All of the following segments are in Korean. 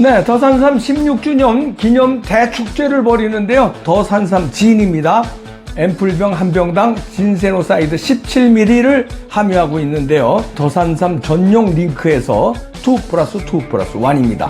네, 더산삼 16주년 기념 대축제를 벌이는데요. 더산삼 진입니다. 앰플병 한 병당 진세노사이드 17ml를 함유하고 있는데요. 더산삼 전용 링크에서 2 플러스 2 플러스 1입니다.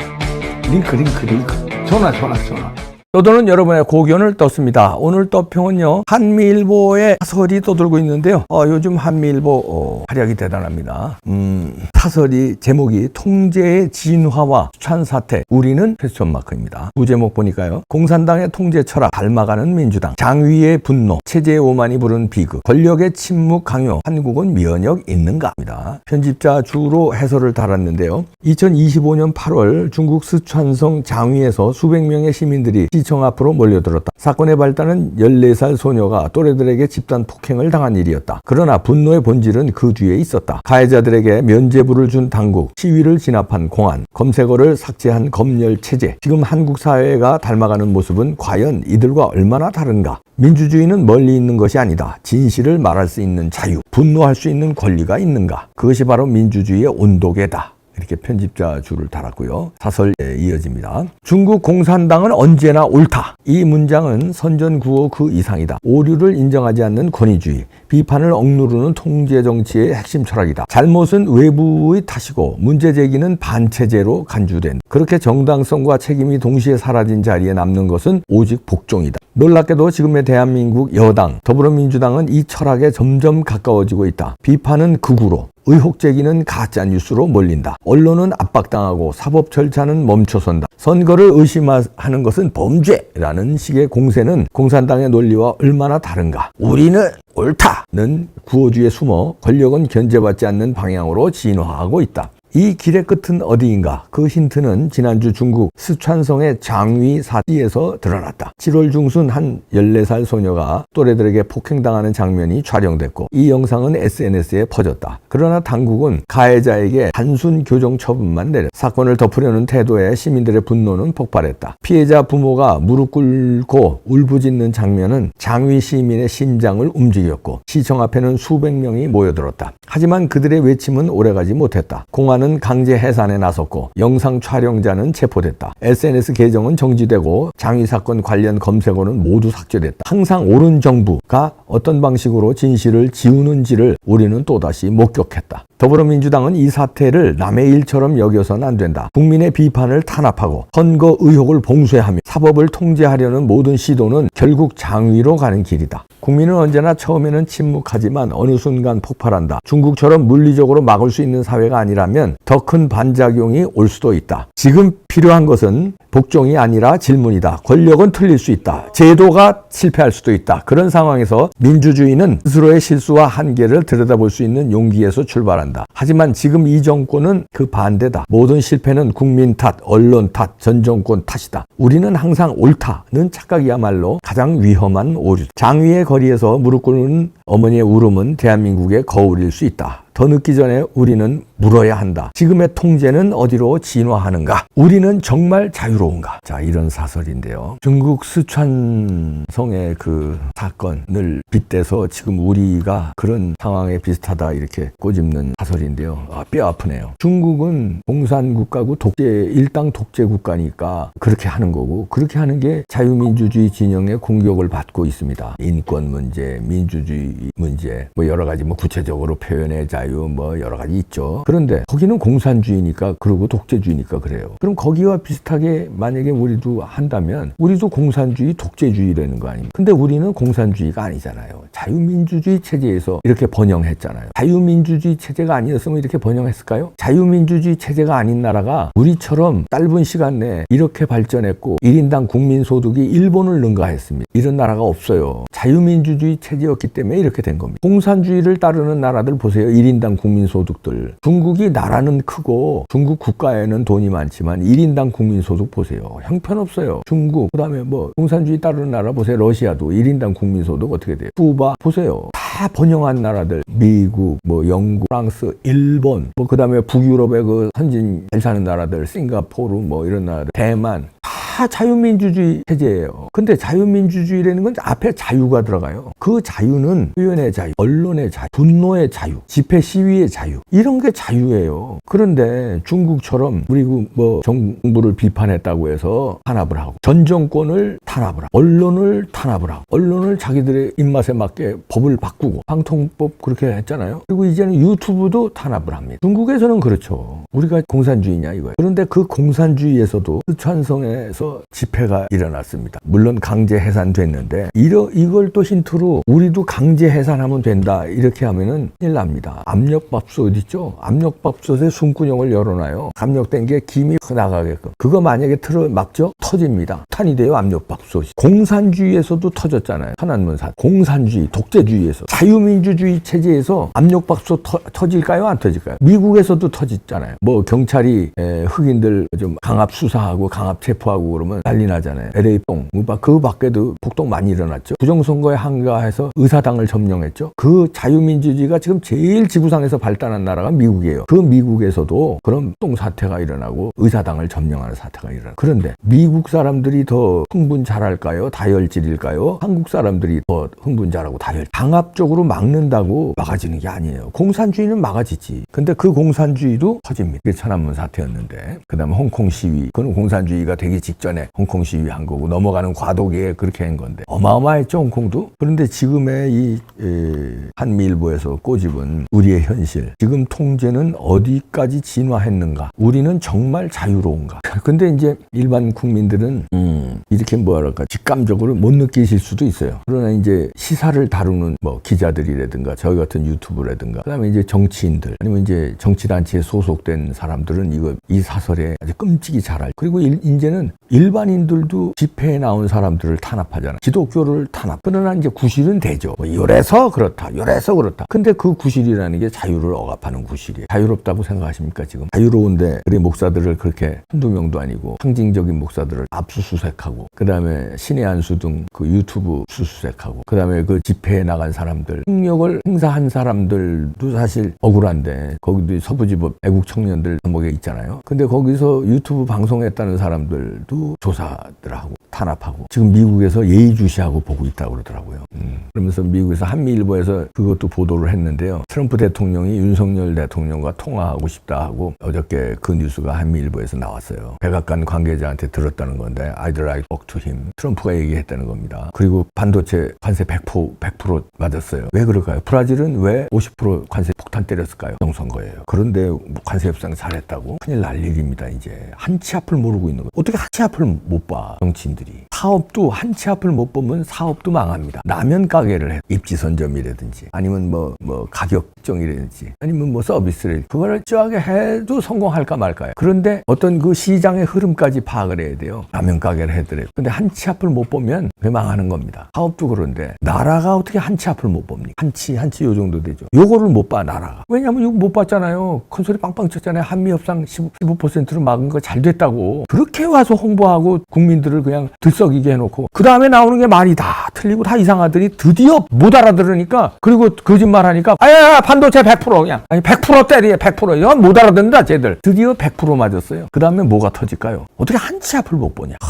링크, 링크, 링크. 전화, 전화, 전화. 또도는 여러분의 고견을 떴습니다. 오늘 떠평은요, 한미일보의 사설이 떠들고 있는데요. 어, 요즘 한미일보 어, 활약이 대단합니다. 음, 사설이 제목이 통제의 진화와 수찬 사태, 우리는 패션 마크입니다. 부제목 보니까요. 공산당의 통제 철학, 닮아가는 민주당, 장위의 분노, 체제의 오만이 부른 비극, 권력의 침묵 강요, 한국은 미연역 있는가입니다. 편집자 주로 해설을 달았는데요. 2025년 8월 중국 스촨성 장위에서 수백 명의 시민들이 시청 앞으로 몰려들었다. 사건의 발단은 14살 소녀가 또래들에게 집단 폭행을 당한 일이었다. 그러나 분노의 본질은 그 뒤에 있었다. 가해자들에게 면죄부를 준 당국, 시위를 진압한 공안, 검색어를 삭제한 검열 체제. 지금 한국 사회가 닮아가는 모습은 과연 이들과 얼마나 다른가? 민주주의는 멀리 있는 것이 아니다. 진실을 말할 수 있는 자유, 분노할 수 있는 권리가 있는가? 그것이 바로 민주주의의 온도계다. 이렇게 편집자 줄을 달았고요. 사설에 이어집니다. 중국 공산당은 언제나 옳다. 이 문장은 선전 구호 그 이상이다. 오류를 인정하지 않는 권위주의, 비판을 억누르는 통제 정치의 핵심 철학이다. 잘못은 외부의 탓이고 문제 제기는 반체제로 간주된. 그렇게 정당성과 책임이 동시에 사라진 자리에 남는 것은 오직 복종이다. 놀랍게도 지금의 대한민국 여당, 더불어민주당은 이 철학에 점점 가까워지고 있다. 비판은 극우로, 의혹 제기는 가짜 뉴스로 몰린다. 언론은 압박당하고 사법 절차는 멈춰선다. 선거를 의심하는 것은 범죄라는 식의 공세는 공산당의 논리와 얼마나 다른가? 우리는 옳다는 구호주에 숨어 권력은 견제받지 않는 방향으로 진화하고 있다. 이 길의 끝은 어디인가? 그 힌트는 지난주 중국 스촨성의 장위 사티에서 드러났다. 7월 중순 한 14살 소녀가 또래들에게 폭행당하는 장면이 촬영됐고 이 영상은 SNS에 퍼졌다. 그러나 당국은 가해자에게 단순 교정 처분만 내렸다. 사건을 덮으려는 태도에 시민들의 분노는 폭발했다. 피해자 부모가 무릎 꿇고 울부짖는 장면은 장위 시민의 심장을 움직였고 시청 앞에는 수백 명이 모여들었다. 하지만 그들의 외침은 오래가지 못했다. 공안은 강제 해산에 나섰고 영상 촬영자는 체포됐다. SNS 계정은 정지되고 장위 사건 관련 검색어는 모두 삭제됐다. 항상 옳은 정부가 어떤 방식으로 진실을 지우는지를 우리는 또다시 목격했다. 더불어민주당은 이 사태를 남의 일처럼 여겨서는 안 된다. 국민의 비판을 탄압하고 선거 의혹을 봉쇄하며 사법을 통제하려는 모든 시도는 결국 장위로 가는 길이다. 국민은 언제나 처음에는 침묵하지만 어느 순간 폭발한다. 중 국처럼 물리적으로 막을 수 있는 사회가 아니라면 더 큰 반작용이 올 수도 있다. 지금 필요한 것은 복종이 아니라 질문이다. 권력은 틀릴 수 있다. 제도가 실패할 수도 있다. 그런 상황에서 민주주의는 스스로의 실수와 한계를 들여다볼 수 있는 용기에서 출발한다. 하지만 지금 이 정권은 그 반대다. 모든 실패는 국민 탓, 언론 탓, 전 정권 탓이다. 우리는 항상 옳다는 착각이야말로 가장 위험한 오류. 장위의 거리에서 무릎 꿇는 어머니의 울음은 대한민국의 거울일 수 있다. 더 늦기 전에 우리는 물어야 한다. 지금의 통제는 어디로 진화하는가? 우리는 정말 자유로운가? 자, 이런 사설인데요. 중국 스촨성의 그 사건을 빗대서 지금 우리가 그런 상황에 비슷하다 이렇게 꼬집는 사설인데요. 아, 뼈 아프네요. 중국은 공산국가고 독재, 일당 독재 국가니까 그렇게 하는 거고 그렇게 하는 게 자유민주주의 진영의 공격을 받고 있습니다. 인권 문제, 민주주의 문제, 뭐 여러 가지 뭐 구체적으로 표현의 자유 뭐 여러 가지 있죠. 그런데 거기는 공산주의니까 그리고 독재주의니까 그래요. 그럼 거기와 비슷하게 만약에 우리도 한다면 우리도 공산주의 독재주의라는 거 아닙니까? 근데 우리는 공산주의가 아니잖아요. 자유민주주의 체제에서 이렇게 번영했잖아요. 자유민주주의 체제가 아니었으면 이렇게 번영했을까요? 자유민주주의 체제가 아닌 나라가 우리처럼 짧은 시간 내에 이렇게 발전했고 1인당 국민소득이 일본을 능가했습니다. 이런 나라가 없어요. 자유민주주의 체제였기 때문에 이렇게 된 겁니다. 공산주의를 따르는 나라들 보세요. 1인당 국민소득들. 중 국이 나라는 크고 중국 국가에는 돈이 많지만 1인당 국민소득 보세요. 형편없어요. 중국, 그 다음에 뭐 공산주의 따르는 나라 보세요. 러시아도 1인당 국민소득 어떻게 돼요? 쿠바 보세요. 다 번영한 나라들 미국, 뭐 영국, 프랑스, 일본, 뭐 그다음에 북유럽의 그 선진 잘 사는 나라들 싱가포르 뭐 이런 나라들 대만 다 다 자유민주주의 체제예요. 근데 자유민주주의라는 건 앞에 자유가 들어가요. 그 자유는 표현의 자유, 언론의 자유, 분노의 자유, 집회 시위의 자유 이런 게 자유예요. 그런데 중국처럼 그리고 뭐 정부를 비판했다고 해서 탄압을 하고 전 정권을 탄압을 하고 언론을 탄압을 하고 언론을 자기들의 입맛에 맞게 법을 바꾸고 방통법 그렇게 했잖아요. 그리고 이제는 유튜브도 탄압을 합니다. 중국에서는 그렇죠. 우리가 공산주의냐 이거예요. 그런데 그 공산주의에서도 스촨성에서 집회가 일어났습니다. 물론 강제 해산됐는데 이러, 이걸 또 힌트로 우리도 강제 해산하면 된다 이렇게 하면은 큰일 납니다. 압력밥솥 있죠? 압력밥솥에 숨구녕을 열어놔요. 압력된 게 김이 나가게끔. 그거 만약에 틀어 막죠? 터집니다. 탄이 돼요 압력밥솥이. 공산주의에서도 터졌잖아요. 천안문산. 공산주의, 독재주의에서. 자유민주주의 체제에서 압력밥솥 터, 터질까요? 안 터질까요? 미국에서도 터졌잖아요. 뭐 경찰이 에, 흑인들 좀 강압 수사하고 강압 체포하고 그러면 난리 나잖아요. LA 뽕. 그 밖에도 폭동 많이 일어났죠. 부정선거에 한가해서 의사당을 점령했죠. 그 자유민주주의가 지금 제일 지구상에서 발달한 나라가 미국이에요. 그 미국에서도 그런 똥 사태가 일어나고 의사당을 점령하는 사태가 일어나. 그런데 미국 사람들이 더 흥분 잘할까요? 다혈질일까요? 한국 사람들이 더 흥분 잘하고 다혈. 강압적으로 막는다고 막아지는 게 아니에요. 공산주의는 막아지지. 근데 그 공산주의도 터집니다. 그게 천안문 사태였는데. 그 다음에 홍콩 시위. 그건 공산주의가 되기 직 전에 홍콩 시위 한 거고 넘어가는 과도기에 그렇게 한 건데. 어마어마했죠, 홍콩도. 그런데 지금의 이 에, 한미일보에서 꼬집은 우리의 현실. 지금 통제는 어디까지 진화했는가? 우리는 정말 자유로운가? 근데 이제 일반 국민들은 음, 이렇게 뭐랄까 직감적으로 못 느끼실 수도 있어요. 그러나 이제 시사를 다루는 뭐 기자들이라든가 저희 같은 유튜브라든가 그다음에 이제 정치인들 아니면 이제 정치단체에 소속된 사람들은 이거 이 사설에 아주 끔찍이 잘 알고 그리고 일, 이제는 일반인들도 집회에 나온 사람들을 탄압하잖아. 기독교를 탄압. 그러나 이제 구실은 되죠. 뭐 요래서 그렇다. 요래서 그렇다. 근데 그 구실이라는 게 자유를 억압하는 구실이에요. 자유롭다고 생각하십니까 지금? 자유로운데 우리 목사들을 그렇게 한두 명도 아니고 상징적인 목사들을 압수수색 하고 그다음에 신의 한수 등 그 유튜브 수수색하고 그다음에 그 집회에 나간 사람들 폭력을 행사한 사람들도 사실 억울한데 거기도 서부지법 애국 청년들 목에 있잖아요. 근데 거기서 유튜브 방송했다는 사람들도 조사들하고 탄압하고 지금 미국에서 예의주시하고 보고 있다고 그러더라고요. 음. 그러면서 미국에서 한미일보에서 그것도 보도를 했는데요. 트럼프 대통령이 윤석열 대통령과 통화하고 싶다 하고 어저께 그 뉴스가 한미일보에서 나왔어요. 백악관 관계자한테 들었다는 건데 like to talk to him. 트럼프가 얘기했다는 겁니다. 그리고 반도체 관세 100% 100% 맞았어요. 왜 그럴까요? 브라질은 왜 50% 관세 폭탄 때렸을까요? 정선거예요. 그런데 관세 협상 잘했다고 큰일 날 일입니다. 이제 한치 앞을 모르고 있는 거예요. 어떻게 한치 앞을 못 봐? 정치인들이. 사업도 한치 앞을 못 보면 사업도 망합니다. 라면 가게를 해. 입지 선점이라든지 아니면 뭐, 뭐 가격 정이라든지 아니면 뭐 서비스를 그거를 쩌하게 해도 성공할까 말까요. 그런데 어떤 그 시장의 흐름까지 파악을 해야 돼요. 라면 가게를 해 더래요. 근데 한 치 앞을 못 보면 망하는 겁니다. 사업도 그런데 나라가 어떻게 한 치 앞을 못 봅니까? 한 치, 한 치 요 정도 되죠. 요거를 못 봐, 나라가. 왜냐면 이거 못 봤잖아요. 큰 소리 빵빵 쳤잖아요. 한미 협상 15, 15%로 막은 거 잘 됐다고. 그렇게 와서 홍보하고 국민들을 그냥 들썩이게 해놓고 그 다음에 나오는 게 말이 다 틀리고 다 이상하더니 드디어 못 알아들으니까 그리고 거짓말하니까 아야 반도체 100% 그냥 아니 100% 때리에 100% 이건 못 알아듣는다 쟤들 드디어 100% 맞았어요 그 다음에 뭐가 터질까요 어떻게 한 치 앞을 못 보냐 하,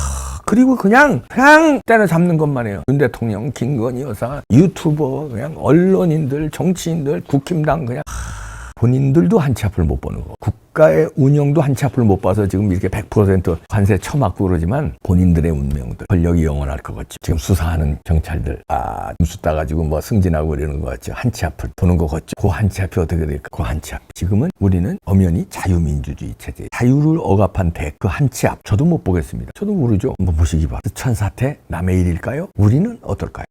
그리고 그냥 그냥 때려잡는 것만 해요. 윤 대통령 김건희 여사 유튜버 그냥 언론인들 정치인들 국힘당 그냥. 하, 본인들도 한치 앞을 못 보는 거 국가의 운영도 한치 앞을 못 봐서 지금 이렇게 100% 관세 처맞고 그러지만 본인들의 운명들 권력이 영원할 것 같죠. 지금 수사하는 경찰들 아 뉴스 따가지고 뭐 승진하고 이러는 것 같죠. 한치 앞을 보는 것 같죠. 그 한치 앞이 어떻게 될까? 그 한치 앞. 지금은 우리는 엄연히 자유민주주의 체제 자유를 억압한 대 그 한치 앞. 저도 못 보겠습니다. 저도 모르죠. 뭐 보시기 바랍니다. 천사태 남의 일일까요? 우리는 어떨까요?